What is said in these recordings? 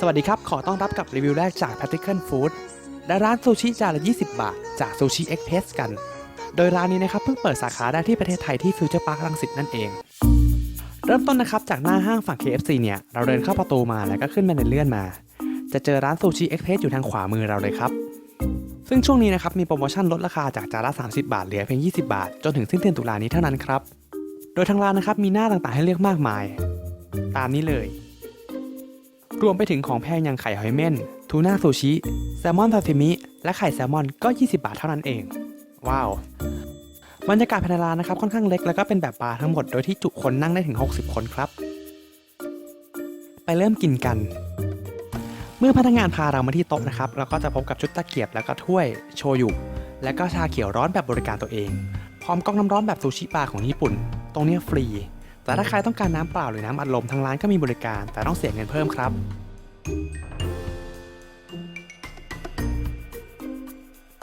สวัสดีครับ ขอต้อนรับกับรีวิวแรกจาก Practical Food และร้านซูชิจานละ 20 บาท จากซูชิ Express กัน โดยร้านนี้นะครับเพิ่งเปิดสาขาได้ที่ประเทศไทยที่ฟิวเจอร์พาร์คลังสิตนั่นเอง เริ่มต้นนะครับจากหน้าห้างฝั่ง KFC เนี่ย เราเดินเข้าประตูมาแล้วก็ขึ้นบันไดเลื่อนมา จะเจอร้านซูชิ Express อยู่ทางขวามือเราเลยครับ ซึ่งช่วงนี้นะครับมีโปรโมชั่นลดราคาจากจานละ 30 บาทเหลือเพียง 20 บาท จนถึงสิ้นเดือนตุลานี้เท่านั้นครับ โดยทางร้านนะครับมีหน้าต่างๆให้เลือกมากมาย ตามนี้เลย รวมไปถึงของแพงอย่างไข่หอยเม่นทูน่าซูชิแซลมอนซาซิมิและไข่แซลมอนก็ 20 บาทเท่านั้นเอง ว้าวบรรยากาศภายในร้านนะครับค่อนข้างเล็กแล้วก็เป็นแบบบาร์ทั้งหมดโดยที่จุคนนั่งได้ถึง 60 คนครับ ไปเริ่มกินกัน เมื่อพนักงานพาเรามาที่โต๊ะนะครับเราก็จะพบกับชุดตะเกียบแล้วก็ถ้วยโชยุและก็ชาเขียวร้อนแบบบริการตัวเอง พร้อมกล้องน้ำร้อนแบบซูชิบาร์ของญี่ปุ่น ตรงนี้ฟรี แต่ถ้าใครต้องการน้ำเปล่าหรือน้ำอัดลมทางร้านก็มีบริการ แต่ต้องเสียเงินเพิ่มครับ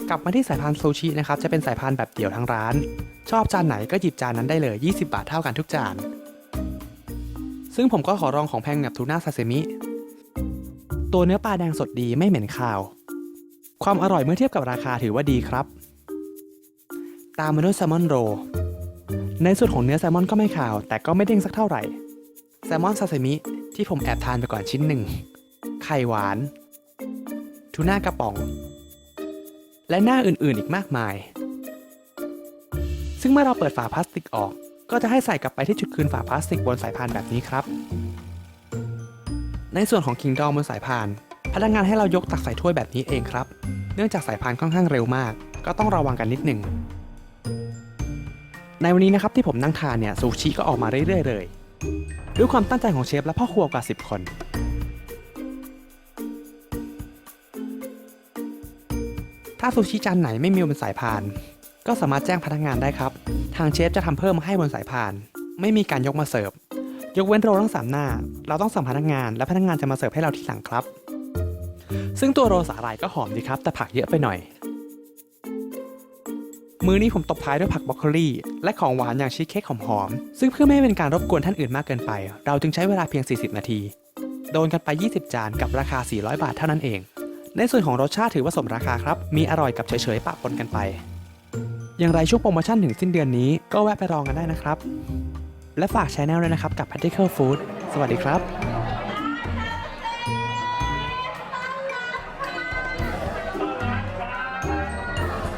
กลับมาที่สายพานซูชินะครับ จะเป็นสายพานแบบเดี่ยวทั้งร้าน ชอบจานไหนก็หยิบจานนั้นได้เลย 20 บาทเท่ากันทุกจาน ซึ่งผมก็ขอลองของแพงแบบทูน่าซาซิมิ ตัวเนื้อปลาแดงสดดีไม่เหม็นคาว ความอร่อยเมื่อเทียบกับราคาถือว่าดีครับ ตามมาด้วยแซลมอนโร ในส่วนของเนื้อแซลมอนก็ไม่ขาว แต่ก็ไม่เด้งสักเท่าไหร่ แซลมอนซาซิมิที่ผมแอบทานไปก่อนชิ้นหนึ่ง ไข่หวาน ทูน่ากระป๋อง และหน้าอื่นๆอีกมากมาย ซึ่งเมื่อเราเปิดฝาพลาสติกออก ก็จะให้ใส่กลับไปที่จุดคืนฝาพลาสติกบนสายพานแบบนี้ครับ ในส่วนของคิงดอมบนสายพาน พนักงานให้เรายกตักใส่ถ้วยแบบนี้เองครับ เนื่องจากสายพานค่อนข้างเร็วมาก ก็ต้องระวังกันนิดหนึ่ง ในวันนี้นะครับที่ผมนั่งทานเนี่ยซูชิก็ออกมาเรื่อยๆเลย ด้วยความตั้งใจของเชฟและพ่อครัวกว่า 10 คน ถ้าซูชิจานไหนไม่มีบนสายพาน ก็สามารถแจ้งพนักงานได้ครับ ทางเชฟจะทำเพิ่มให้บนสายพาน ไม่มีการยกมาเสิร์ฟ ยกเว้นโรลทั้งสามหน้า เราต้องสั่งพนักงานและพนักงานจะมาเสิร์ฟให้เราที่หลังครับ ซึ่งตัวโรสาหร่ายก็หอมดีครับ แต่ผักเยอะไปหน่อย มื้อนี้ผมตบท้ายด้วยผักบรอกโคลีและของหวานอย่างชีสเค้กหอมๆซึ่งเพื่อไม่ให้เป็นการรบกวนท่านอื่นมากเกินไป เราจึงใช้เวลาเพียง 40 นาที โดนกันไป 20 จานกับราคา 400 บาทเท่านั้นเอง ในส่วนของรสชาติถือว่าสมราคาครับ มีอร่อยกับเฉยๆปะปนกันไป อย่างไรช่วงโปรโมชั่นถึงสิ้นเดือนนี้ก็แวะไปลองกันได้นะครับ และฝากช anel ด้วยนะครับกับ Practical Food สวัสดีครับ